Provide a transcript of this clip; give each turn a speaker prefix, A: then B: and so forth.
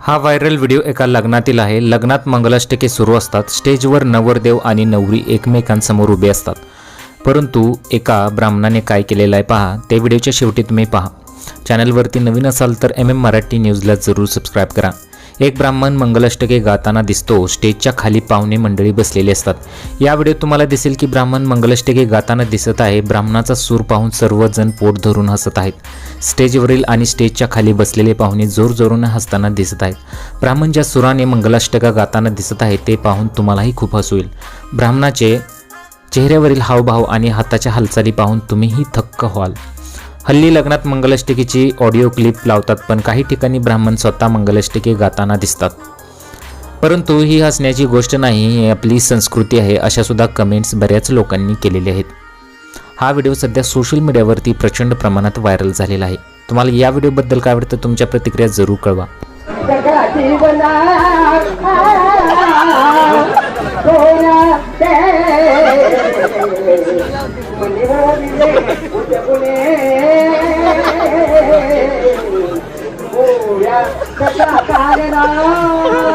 A: हा viral video एका लग्नातील आहे. लग्नात मंगलाष्टके सुरू असतात. स्टेजवर नवरदेव आणि नवरी एकमेकांसमोर उभे असतात. परंतु एका ब्राह्मणाने काय केलेलं आहे पहा. ते व्हिडिओच्या शेवटी तुम्ही पहा. चॅनलवरती नवीन असाल तर एम एम मराठी न्यूजला जरूर सबस्क्राईब करा. एक ब्राह्मण मंगलाष्टके गाताना दिसतो. स्टेजच्या खाली पाहुणे मंडळी बसलेली असतात. या व्हिडिओत तुम्हाला दिसेल की ब्राह्मण मंगलाष्टके गाताना दिसत आहे. ब्राह्मणाचा सूर पाहून सर्वजण पोट धरून हसत आहेत. स्टेजवरील आणि स्टेजच्या खाली बसलेले पाहुणे जोरजोरून हसताना दिसत आहेत. ब्राह्मण ज्या सुराने मंगलाष्टका गाताना दिसत आहे ते पाहून तुम्हालाही खूप हसू येईल. ब्राह्मणाचे चेहऱ्यावरील हावभाव आणि हाताच्या हालचाली पाहून तुम्हीही थक्क व्हाल. हल्ली लग्नात मंगलाष्टकीची ऑडिओ क्लिप लावतात पण काही ठिकाणी ब्राह्मण स्वतः मंगलाष्टकी गाताना दिसतात. परंतु ही हसण्याची गोष्ट नाही ही आपली संस्कृती आहे अशा सुद्धा कमेंट्स बऱ्याच लोकांनी केलेले आहेत. हा व्हिडिओ सध्या सोशल मीडियावरती प्रचंड प्रमाणात व्हायरल झालेला आहे. तुम्हाला या व्हिडिओबद्दल काय वाटतं तुमच्या प्रतिक्रिया जरूर कळवा.
B: கட்டா காரணம்